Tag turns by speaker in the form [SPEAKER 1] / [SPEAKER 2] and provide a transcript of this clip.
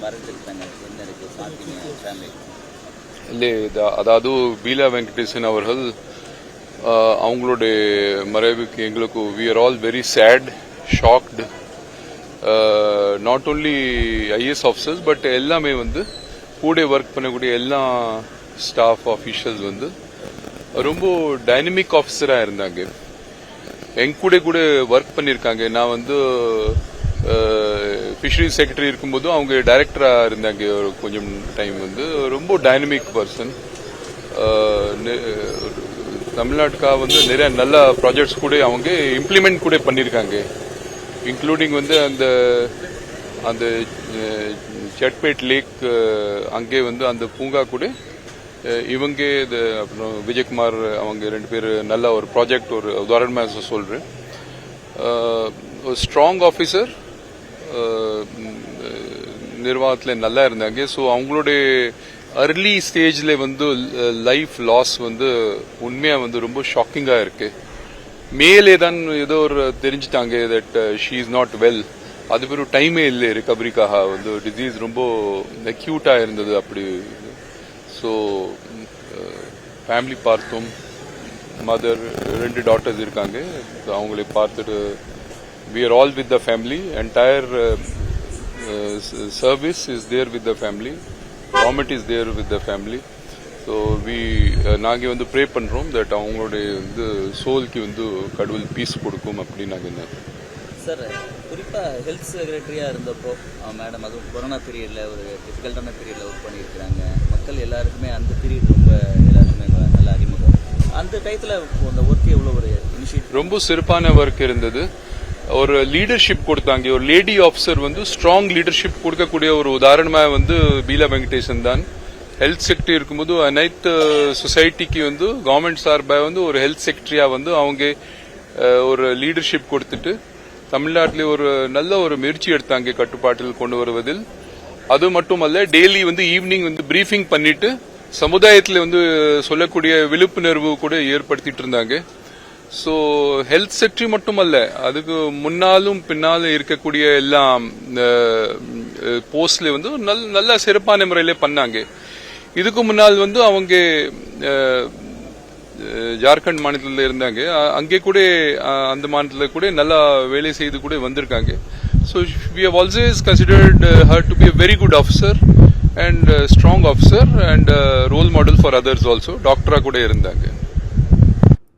[SPEAKER 1] மறைஞ்சிருக்காங்க என்ன பார்த்தீங்க ஃபேமிலி
[SPEAKER 2] இல்லை அதாவது பீலா வெங்கடேசன் அவர்கள் ஆஹ், அவங்களுடைய மறைவுக்கு எங்களுக்கு we are all very sad shocked not only IAS officers but எல்லாமே வந்து கூட ஒர்க் பண்ணக்கூடிய எல்லா ஸ்டாஃப் ஆஃபீஷியல்ஸ் வந்து ரொம்ப டைனமிக் ஆஃபீஸராக இருந்தாங்க. என் கூட கூட ஒர்க் பண்ணியிருக்காங்க நான் வந்து ஃபிஷரிஸ் செக்ரட்டரி இருக்கும்போதும் அவங்க டைரக்டராக இருந்தாங்க. ஒரு கொஞ்சம் டைம் வந்து. ரொம்ப டைனமிக் பர்சன் தமிழ்நாட்டுக்காக வந்து நிறைய நல்ல ப்ராஜெக்ட்ஸ் கூட அவங்க இம்ப்ளிமெண்ட் கூட பண்ணியிருக்காங்க இன்க்ளூடிங் வந்து அந்த அந்த அஹ், செட்பேட் லேக் அங்கே வந்து அந்த பூங்கா கூட இவங்க இது அப்புறம் விஜயகுமார் அவங்க ரெண்டு பேர் நல்ல ஒரு ப்ராஜெக்ட் ஒரு உதாரணமாக சொல்கிறேன் ஒரு ஸ்ட்ராங் ஆஃபீஸர் நிர்வாகத்தில் நல்லா இருந்தாங்க. ஸோ அவங்களுடைய அர்லி ஸ்டேஜில் வந்து லைஃப் லாஸ் வந்து உண்மையாக வந்து ரொம்ப ஷாக்கிங்காக இருக்கு. மேலே தான் ஏதோ ஒரு தெரிஞ்சிட்டாங்க that she is not well அது பேரும் டைமே இல்லை ரிகவரிக்காக வந்து டிசீஸ் ரொம்ப அக்யூட்டாக இருந்தது அப்படி. ஸோ ஃபேமிலி பார்த்தோம் மதர் ரெண்டு டாட்டர்ஸ் இருக்காங்க. அவங்களை பார்த்துட்டு we are all with the family entire service is there with the family. Government is there with the family. So we நாங்கள் வந்து ப்ரே பண்ணுறோம் தட் அவங்களுடைய வந்து சோல்க்கு வந்து கடவுள் பீஸ் கொடுக்கும் அப்படின்னு நாங்கள் என்ன
[SPEAKER 1] சார் குறிப்பாக ஹெல்த் செக்ரட்டரியாக இருந்தப்போ மேடம் அதுவும் கொரோனா பீரியடில் ஒரு டிஃபிகல்ட்டான பீரியடில் ஒர்க் பண்ணியிருக்கிறாங்க. மக்கள் எல்லாருக்குமே அந்த பீரியட் ரொம்ப எல்லாருக்குமே நல்ல அறிமுகம். அந்த டயத்தில் அந்த ஒர்க் எவ்வளோ ஒரு இனிஷியேட்டிவ்
[SPEAKER 2] ரொம்ப சிறப்பான ஒர்க் இருந்தது. ஒரு லீடர்ஷிப் கொடுத்தாங்க. ஒரு லேடி ஆஃபீஸர் வந்து ஸ்ட்ராங் லீடர்ஷிப் கொடுக்கக்கூடிய ஒரு உதாரணமாக வந்து பீலா வெங்கடேசன் தான். ஹெல்த் செக்டரி இருக்கும்போது அனைத்து சொசைட்டிக்கு வந்து கவர்மெண்ட் சார்பாக வந்து ஒரு ஹெல்த் செக்ரட்டரியா வந்து அவங்க ஒரு லீடர்ஷிப் கொடுத்துட்டு தமிழ்நாட்டிலே ஒரு நல்ல ஒரு முயற்சி எடுத்தாங்க கட்டுப்பாட்டில் கொண்டு வருவதில். அது மட்டுமல்ல டெய்லி வந்து ஈவினிங் வந்து பிரீஃபிங் பண்ணிட்டு சமுதாயத்தில் வந்து சொல்லக்கூடிய விழிப்புணர்வு கூட ஏற்படுத்திட்டு இருந்தாங்க. ஸோ ஹெல்த் செக்டரி மட்டுமல்ல அதுக்கு முன்னாலும் பின்னாலும் இருக்கக்கூடிய எல்லாம் போஸ்ட்ல வந்து நல் நல்ல சிறப்பான முறையில் பண்ணாங்க. இதுக்கு முன்னால் வந்து அவங்க ஜார்க்கண்ட் மாநிலத்தில் இருந்தாங்க. அங்கே கூட அந்த மாநிலத்தில் கூட நல்லா வேலை செய்து கூட வந்திருக்காங்க. So we have always considered her to be a very good officer and strong officer and role model for others also டாக்டராக கூட இருந்தாங்க.